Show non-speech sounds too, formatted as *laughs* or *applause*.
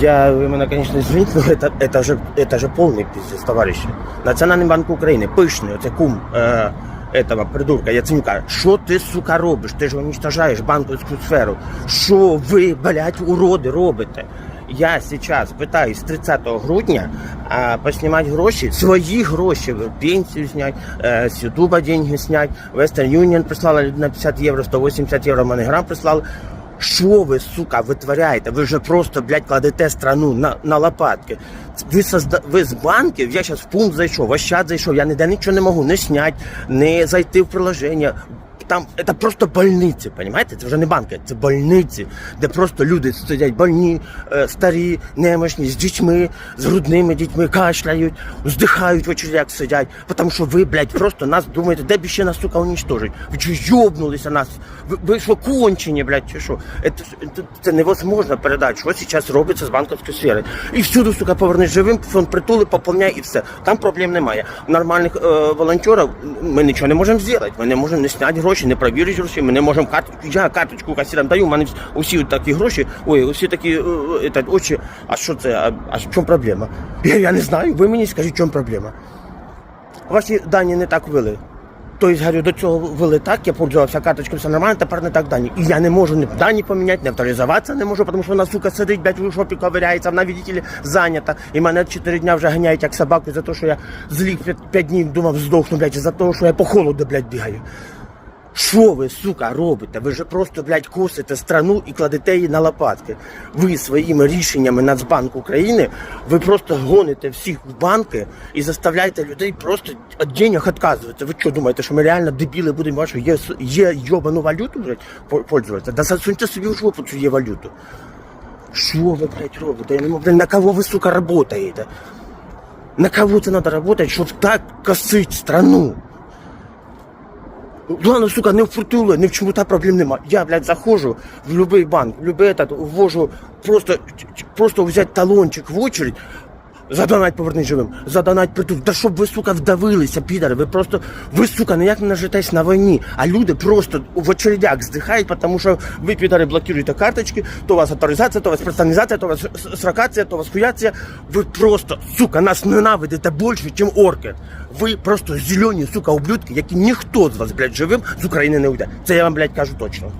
Я, вы меня, конечно, извините, но это, это, же, это же полный пиздец, товарищи. Национальный банк України, пишний, оце кум е, этого придурка Яценюка. Що ти, сука, робиш? Ти ж уничтожаєш банківську сферу. Що ви, блядь, уроди, робите? Я сейчас пытаюсь 30 грудня а, поснимать гроші, свої гроші, пенсію снять, е, з Ютуба деньги снять, Western Union прислала на 50 євро, 180 євро MoneyGram прислали. Що ви, сука, витворяєте? Ви вже просто, блядь, кладете страну на, на лопатки. Ви, созда... ви з банків, я зараз в пункт зайшов, в Ощад зайшов, я ніде нічого не можу не снять, не зайти в приложення. Там це просто больниці, понимаете? Це вже не банки, це больниці, де просто люди сидять больні, е, старі, немощні, з дітьми, з грудними дітьми, кашляють, здихають в очередях сидять. Тому що ви, блядь, просто нас думаєте, де б ще нас, сука, уничтожить? Ви що, йобнулися нас? Ви, ви що, кончені, блядь, чи що? Це, це, невозможно передати, що зараз робиться з банківської сфери. І всюди, сука, повернись живим, фонд притули, поповняй і все. Там проблем немає. Нормальних е, волонтерів ми нічого не можемо зробити. Ми не можемо не зняти гроші, не провірити гроші, ми не можемо карточку. Я карточку касірам даю, у мене усі такі гроші, ой, усі такі е, е, очі. А що це? А, а в чому проблема? *laughs* Я, я не знаю, ви мені скажіть, в чому проблема. Ваші дані не так ввели. Тобто, говорю, до цього ввели так, я пользувався карточкою, все нормально, тепер не так дані. І я не можу ні дані поміняти, не авторизуватися не можу, тому що вона, сука, сидить, блядь, в шопі ковиряється, вона, видите зайнята. І мене 4 дня вже ганяють як собаку за те, що я зліг 5 днів думав, здохну, блядь, за те, що я по холоду, блядь, бігаю. Що ви, сука, робите? Ви ж просто, блядь, косите страну і кладете її на лопатки. Ви своїми рішеннями Нацбанку України, ви просто гоните всіх в банки і заставляєте людей просто від денег відказуватися. Ви що думаєте, що ми реально дебіли будемо вашу є, є йобану валюту, блядь, по- пользуватися? Да засуньте собі в жопу цю є валюту. Що ви, блядь, робите? Я не блядь, на кого ви, сука, работаєте? На кого це треба работать, щоб так косить страну? Главное, сука, не в фуртуле, не в чому та проблем нема. Я, блядь, захожу в любой банк, в любой этот, ввожу, просто, просто взять талончик в очередь, задонать поверни живим, задонать притул. Да щоб ви, сука, вдавилися, підари, ви просто, ви, сука, ніяк не нажитесь на війні, а люди просто в очередях здихають, тому що ви, підари, блокуєте карточки, то у вас авторизація, то у вас персоналізація, то у вас срокація, то у вас хуяція. Ви просто, сука, нас ненавидите більше, ніж орки. Ви просто зелені, сука, ублюдки, які ніхто з вас, блядь, живим з України не уйде. Це я вам, блядь, кажу точно.